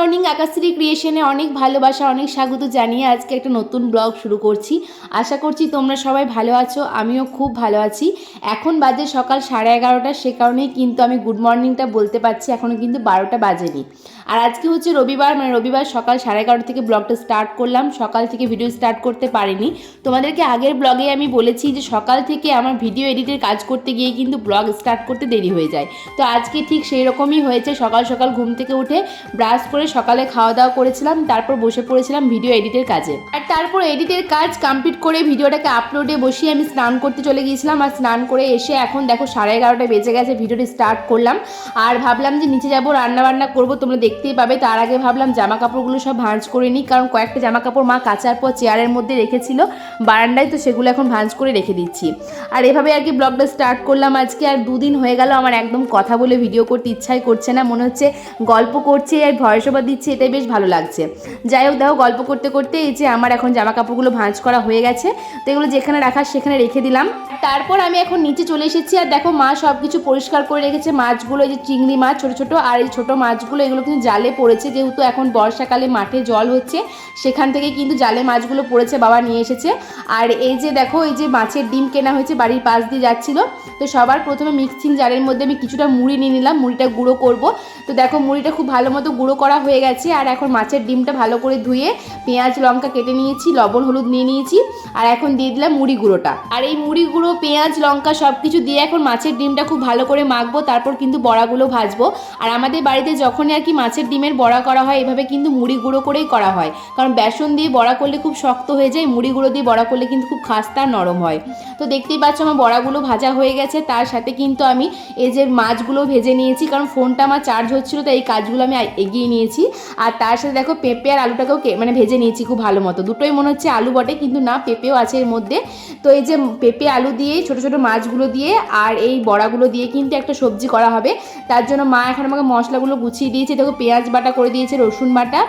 Morning আকাশ্রী ক্রিয়েশনে অনেক ভালোবাসা, অনেক স্বাগত জানিয়ে আজকে একটা নতুন ব্লগ শুরু করছি। আশা করছি তোমরা সবাই ভালো আছো, আমিও খুব ভালো আছি। এখন বাজে সকাল সাড়ে এগারোটা, সে কারণেই কিন্তু আমি গুড মর্নিংটা বলতে পারছি এখনও কিন্তু বারোটা বাজেনি। আর আজকে হচ্ছে রবিবার মানে রবিবার সকাল সাড়ে এগারোটা থেকে ব্লগটা স্টার্ট করলাম। সকাল থেকে ভিডিও স্টার্ট করতে পারিনি। তোমাদেরকে আগের ব্লগে আমি বলেছি যে সকাল থেকে আমার ভিডিও এডিটের কাজ করতে গিয়ে কিন্তু ব্লগ স্টার্ট করতে দেরি হয়ে যায়। তো আজকে ঠিক সেই রকমই হয়েছে। সকাল সকাল ঘুম থেকে উঠে ব্রাশ করে সকালে খাওয়া দাওয়া করেছিলাম, তারপর বসে পড়েছিলাম ভিডিও এডিটের কাজে। আর তারপর এডিটের কাজ কমপ্লিট করে ভিডিওটাকে আপলোডে বসিয়ে আমি স্নান করতে চলে গিয়েছিলাম। আর স্নান করে এসে এখন দেখো সাড়ে এগারোটা বেজে গেছে ভিডিওটি স্টার্ট করলাম। আর ভাবলাম যে নিচে যাব রান্না বান্না করব, তোমরা দেখতেই পাবে। তার আগে ভাবলাম জামা কাপড়গুলো সব ভাঁজ করে নিই, কারণ কয়েকটা জামা কাপড় মা কাচার পর চেয়ারের মধ্যে রেখেছিল। বারান্দায় তো সেগুলো এখন ভাঁজ করে রেখে দিচ্ছি। আর এভাবে আর কি ব্লগটা স্টার্ট করলাম আজকে। আর দুদিন হয়ে গেল আমার একদম কথা বলে ভিডিও করতে ইচ্ছাই করছে না, মনে হচ্ছে গল্প করছে, আর ভয়েস ওভার দিচ্ছে, এটাই বেশ ভালো লাগছে। যাই হোক, দেখো, গল্প করতে করতে এই যে আমার এখন জামা কাপড়গুলো ভাঁজ করা হয়ে গেছে। তো এগুলো যেখানে রাখার সেখানে রেখে দিলাম। তারপর আমি এখন নিচে চলে এসেছি, আর দেখো মা সব কিছু পরিষ্কার করে রেখেছে। মাছগুলো, এই যে চিংড়ি মাছ, ছোটো ছোটো, আর এই ছোটো মাছগুলো, এগুলো কিন্তু জালে পড়েছে, যেহেতু এখন বর্ষাকালে মাঠে জল হচ্ছে, সেখান থেকে কিন্তু জালে মাছগুলো পড়েছে, বাবা নিয়ে এসেছে। আর এই যে দেখো, এই যে মাছের ডিম কেনা হয়েছে, বাড়ির পাশ দিয়ে যাচ্ছিল। তো সবার প্রথমে মিক্সিং জারের মধ্যে আমি কিছুটা মুড়ি নিয়ে নিলাম, মুড়িটা গুঁড়ো করব। তো দেখো, মুড়িটা খুব ভালো মতো গুঁড়ো করা হয়ে গেছে, আর এখন মাছের ডিমটা ভালো করে ধুয়ে পেঁয়াজ, লঙ্কা কেটে নিয়েছি, লবণ, হলুদ নিয়ে নিয়েছি, আর এখন দিয়ে দিলাম মুড়ি গুঁড়োটা। আর এই মুড়ি গুঁড়ো, পেঁয়াজ, লঙ্কা সব কিছু দিয়ে এখন মাছের ডিমটা খুব ভালো করে মাখবো, তারপর কিন্তু বড়াগুলো ভাজবো। আর আমাদের বাড়িতে যখনই আর কি মাছের ডিমের বড়া করা হয়, এভাবে কিন্তু মুড়ি গুঁড়ো করেই করা হয়। কারণ বেসন দিয়ে বড়া করলে খুব শক্ত হয়ে যায়, মুড়ি গুঁড়ো দিয়ে বড়া করলে কিন্তু খুব খাস্তা নরম হয়। তো দেখতেই পাচ্ছ আমার বড়াগুলো ভাজা হয়ে গেছে, তার সাথে কিন্তু আমি এই যে মাছগুলো ভেজে নিয়েছি, কারণ ফোনটা আমার চার্জ হচ্ছিল তো এই কাজগুলো আমি এগিয়ে নিয়েছি। আর তার সাথে দেখো পেঁপে আর আলুটাকেও মানে ভেজে নিয়েছি খুব ভালো মতো। দুটোই মনে হচ্ছে আলু বটে, কিন্তু না, পেঁপেও আছে এর মধ্যে। তো এই যে পেঁপে আলু দিয়ে, ছোট ছোট মাছগুলো দিয়ে আর এই বড়াগুলো দিয়ে কিন্তু একটা সবজি করা হবে। তার জন্য মা এখন আমাকে মশলাগুলো গুছিয়ে দিয়েছে, দেখো পেঁয়াজ বাটা করে দিয়েছে, রসুন বাটা।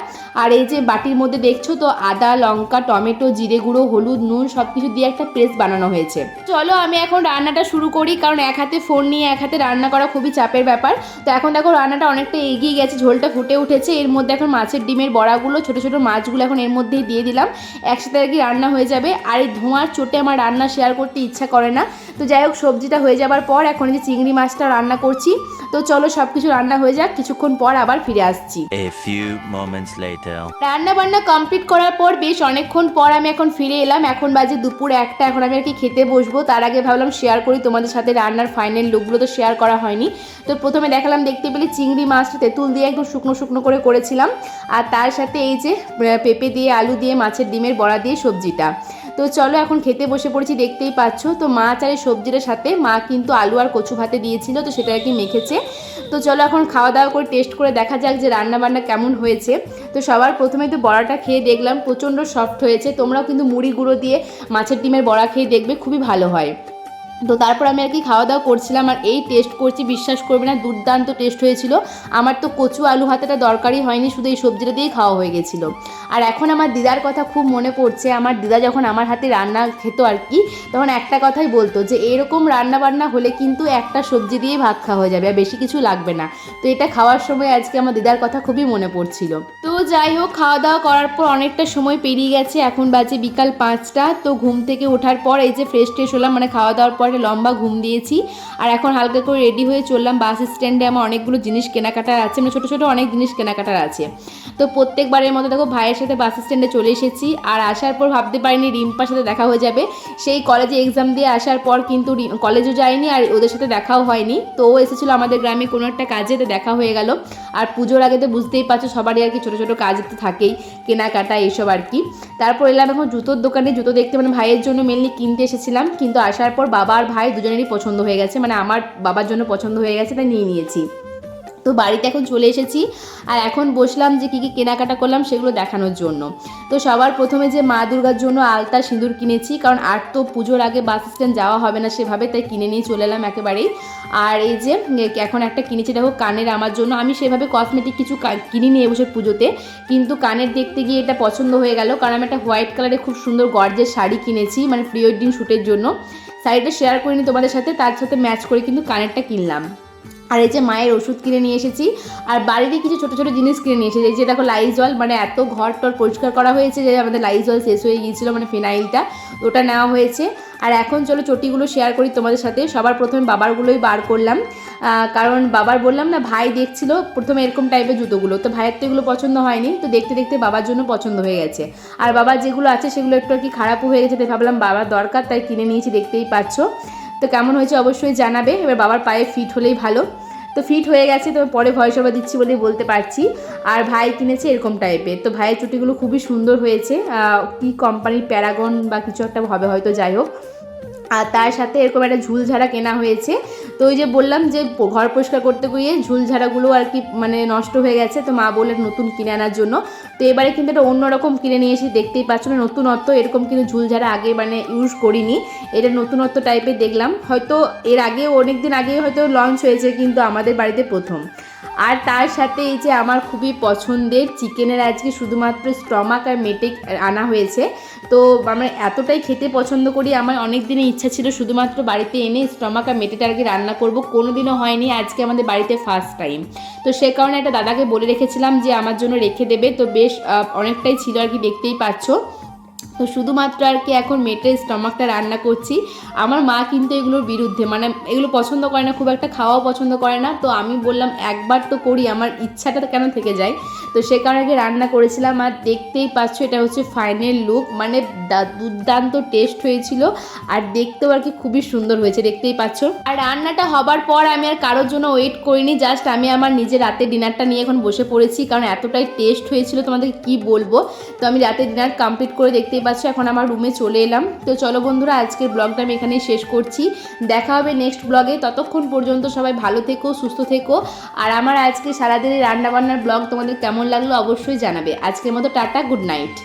আর এই যে বাটির মধ্যে দেখছ তো, আদা, লঙ্কা, টমেটো, জিরে গুঁড়ো, হলুদ, নুন সব কিছু দিয়ে একটা পেস্ট বানানো হয়েছে। চলো আমি এখন রান্নাটা শুরু করি, কারণ এক হাতে ফোন নিয়ে এক হাতে রান্না করা খুবই চাপের ব্যাপার। তো এখন দেখো রান্নাটা অনেকটা এগিয়ে গেছে, ঝোলটা ফুটে উঠেছে। এর মধ্যে এখন মাছের ডিমের বড়াগুলো, ছোটো ছোটো মাছগুলো এখন এর মধ্যেই দিয়ে দিলাম। একসাথে আর কি রান্না হয়ে যাবে। আর এই ধোঁয়ার চোটে আমার রান্না শেয়ার করতে ইচ্ছা করে না। তো যাই হোক, সবজিটা হয়ে যাবার পর এখন এই যে চিংড়ি মাছটা রান্না করছি। তো চলো সব কিছু রান্না হয়ে যাক কিছুক্ষণ পর আবার ফিরে আসছি. রান্না বান্না কমপ্লিট করার পর বেশ অনেকক্ষণ পর আমি এখন ফিরে এলাম। এখন বাজে দুপুর একটা এখন আমি আর কি খেতে বসবো। তার আগে ভাবলাম শেয়ার করি তোমাদের সাথে রান্নার ফাইনাল লুকগুলো তো শেয়ার করা হয়নি। তো প্রথমে দেখালাম দেখতে পেলে চিংড়ি মাছটা তেঁতুল দিয়ে একদম শুকনো শুকনো করে করেছিলাম। আর তার সাথে এই যে পেঁপে দিয়ে আলু দিয়ে মাছের ডিমের বড়া দিয়ে সবজিটা। তো চলো এখন খেতে বসে পড়েছি, দেখতেই পাচ্ছ। তো মাছ আর এই সবজিটার সাথে, মা কিন্তু আলু আর কচু ভাতে দিয়েছিল, তো সেটা আর কি মেখেছে। তো চলো এখন খাওয়া দাওয়া করে টেস্ট করে দেখা যাক যে রান্নাবান্না কেমন হয়েছে। তো সবার প্রথমে তো বড়াটা খেয়ে দেখলাম, প্রচণ্ড সফট হয়েছে। তোমরাও কিন্তু মুড়ি গুঁড়ো দিয়ে মাছের ডিমের বড়া খেয়ে দেখবে, খুবই ভালো হয়। তো তারপর আমি আর কি খাওয়া দাওয়া করছিলাম আর এই টেস্ট করছি, বিশ্বাস করবে না, দুর্দান্ত টেস্ট হয়েছিল। আমার তো কচু আলু ভাতেটা দরকারই হয়নি, শুধু এই সবজিটা দিয়েই খাওয়া হয়ে গেছিল। আর এখন আমার দিদার কথা খুব মনে পড়ছে, আমার দিদা যখন আমার হাতে রান্না খেত আর কি, তখন একটা কথাই বলতো যে, এরকম রান্না বান্না হলে কিন্তু একটা সবজি দিয়েই ভাত খাওয়া হয়ে যাবে, আর বেশি কিছু লাগবে না। তো এটা খাওয়ার সময় আজকে আমার দিদার কথা খুবই মনে পড়ছিল। তো যাই হোক খাওয়া দাওয়া করার পর অনেকটা সময় পেরিয়ে গেছে, এখন বাজে বিকাল পাঁচটা, তো ঘুম থেকে ওঠার পর এই যে ফ্রেশ ট্রেশ হলাম মানে খাওয়া দাওয়ার পর একটা লম্বা ঘুম দিয়েছি, আর এখন হালকা করে রেডি হয়ে চললাম বাস স্ট্যান্ডে আমার অনেকগুলো জিনিস কেনাকাটার আছে মানে ছোটো ছোটো অনেক জিনিস কেনাকাটার আছে। তো প্রত্যেকবারের মতো দেখো ভাইয়ের সাথে বাস স্ট্যান্ডে চলে এসেছি, আর আসার পর ভাবতে পারিনি রিম্পার সাথে দেখা হয়ে যাবে। সেই কলেজে এক্সাম দিয়ে আসার পর কিন্তু কলেজও যায়নি, আর ওদের সাথে দেখাও হয়নি। তো ও এসেছিল আমাদের গ্রামে কোনো একটা কাজে, তো দেখা হয়ে গেল। আর পুজোর আগে তো বুঝতেই পারছ, সবারই আর কি ছোটো ছোটো কাজ তো থাকেই, কেনাকাটা এইসব আর কি। তারপর এলাম এখন জুতোর দোকানে, জুতো দেখতে মানে ভাইয়ের জন্য মেনলি কিনতে এসেছিলাম, কিন্তু আসার পর বাবা আর ভাই দুজনেরই পছন্দ হয়ে গেছে মানে আমার বাবার জন্য পছন্দ হয়ে গেছে, তাই নিয়ে নিয়েছি। তো বাড়িতে এখন চলে এসেছি। আর এখন বসলাম যে কী কী কেনাকাটা করলাম সেগুলো দেখানোর জন্য। তো সবার প্রথমে যে মা দুর্গার জন্য আলতা সিঁদুর কিনেছি, কারণ আর তো পুজোর আগে বাস স্ট্যান্ড যাওয়া হবে না সেভাবে, তাই কিনে নিয়ে চলে এলাম একেবারেই। আর এই যে এখন একটা কিনেছি, দেখো কানের আমার জন্য। আমি সেভাবে কসমেটিক কিছু কা- কিনিনি এবছর পুজোতে, কিন্তু কানের দেখতে গিয়ে এটা পছন্দ হয়ে গেল, কারণ আমি একটা হোয়াইট কালারে খুব সুন্দর গর্জের শাড়ি কিনেছি মানে প্রি ওয়েডিং শ্যুটের জন্য। শাড়িটা শেয়ার করিনি তোমাদের সাথে, তার সাথে ম্যাচ করে কিন্তু কানেরটা কিনলাম। আর এই যে মায়ের ওষুধ কিনে নিয়ে এসেছি, আর বাড়িরই কিছু ছোটো ছোটো জিনিস কিনে নিয়ে এসেছি, এই যে দেখো লাইজল মানে এত ঘর টর পরিষ্কার করা হয়েছে যে আমাদের লাইজল শেষ হয়ে গিয়েছিল মানে ফিনাইলটা, ওটা নেওয়া হয়েছে। আর এখন চলো চটিগুলো শেয়ার করি তোমাদের সাথে, সবার প্রথমে বাবারগুলোই বার করলাম। কারণ বাবার বললাম না, ভাই দেখছিল প্রথমে এরকম টাইপের জুতোগুলো, তো ভাইয়ের তো এগুলো পছন্দ হয়নি, তো দেখতে দেখতে বাবার জন্য পছন্দ হয়ে গেছে। আর বাবার যেগুলো আছে সেগুলো একটু আর কি খারাপও হয়ে গেছে, তাই ভাবলাম বাবার দরকার, তাই কিনে নিয়েছি, দেখতেই পাচ্ছ। তো কেমন হয়েছে অবশ্যই জানাবে। এবার বাবার পায়ে ফিট হলেই ভালো। তো ফিট হয়ে গেছে, তো পরে ভয়েস ওভার দিচ্ছি বলেই বলতে পারছি। আর ভাই কিনেছে এরকম টাইপের তো ভাইয়ের চুটিগুলো খুবই সুন্দর হয়েছে। কি কোম্পানির প্যারাগন বা কিছু একটা হবে হয়তো, যাই হোক। আর তার সাথে এরকম একটা ঝুলঝাড়া কেনা হয়েছে। তো ওই যে বললাম যে ঘর পরিষ্কার করতে গিয়ে ঝুলঝাড়াগুলো আর কি মানে নষ্ট হয়ে গেছে। তো মা বললেন নতুন কিনে আনার জন্য। তো এবারে কিন্তু এটা অন্যরকম কিনে নিয়ে এসে দেখতেই পাচ্ছ না নতুনত্ব এরকম কিন্তু ঝুলঝাড়া আগে মানে ইউজ করিনি। এটা নতুনত্ব টাইপের দেখলাম। হয়তো এর আগে অনেক দিন আগে হয়তো লঞ্চ হয়েছে কিন্তু আমাদের বাড়িতে প্রথম। আর তার সাথে এই যে আমার খুবই পছন্দের চিকেনের আজকে শুধুমাত্র স্টমাক আর মেটে আনা হয়েছে। তো আমরা এতটাই খেতে পছন্দ করি, আমার অনেক দিনের ইচ্ছা ছিল শুধুমাত্র বাড়িতে এনে স্টমাক আর মেটেটা আর কি রান্না করব কোনো দিনও হয়নি, আজকে আমাদের বাড়িতে ফার্স্ট টাইম তো সে কারণে একটা দাদাকে বলে রেখেছিলাম যে আমার জন্য রেখে দেবে, তো বেশ অনেকটাই ছিল আর কি, দেখতেই পাচ্ছ। তো শুধুমাত্র আর কি এখন মেটের স্টমাকটা রান্না করছি। আমার মা কিন্তু এগুলোর বিরুদ্ধে মানে এগুলো পছন্দ করে না, খুব একটা খাওয়াও পছন্দ করে না। তো আমি বললাম, একবার তো করি, আমার ইচ্ছাটা কেন থেকে যায়? তো সে কারণে রান্না করেছিলাম আর দেখতেই পাচ্ছ, এটা হচ্ছে ফাইনাল লুক মানে দুর্দান্ত টেস্ট হয়েছিল। আর দেখতেও আর কি খুবই সুন্দর হয়েছে, দেখতেই পাচ্ছ। আর রান্নাটা হবার পর আমি আর কারোর জন্য ওয়েট করিনি জাস্ট আমি আমার নিজের রাতে ডিনারটা নিয়ে এখন বসে পড়েছি, কারণ এতটাই টেস্ট হয়েছিল তোমাদের কি বলব? তো আমি রাতে ডিনার কমপ্লিট করে দেখতেই পাচ্ছ এখন আমার রুমে চলে এলাম। তো চলো বন্ধুরা, আজকের ব্লগটা আমি এখানেই শেষ করছি। দেখা হবে নেক্সট ব্লগে ততক্ষণ পর্যন্ত সবাই ভালো থেকো, সুস্থ থেকো। আর আমার আজকে সারাদিনের রান্নাবান্নার ব্লগ তোমাদের কেমন লাগল অবশ্যই জানাবে। আজকের মতো টাটা গুড নাইট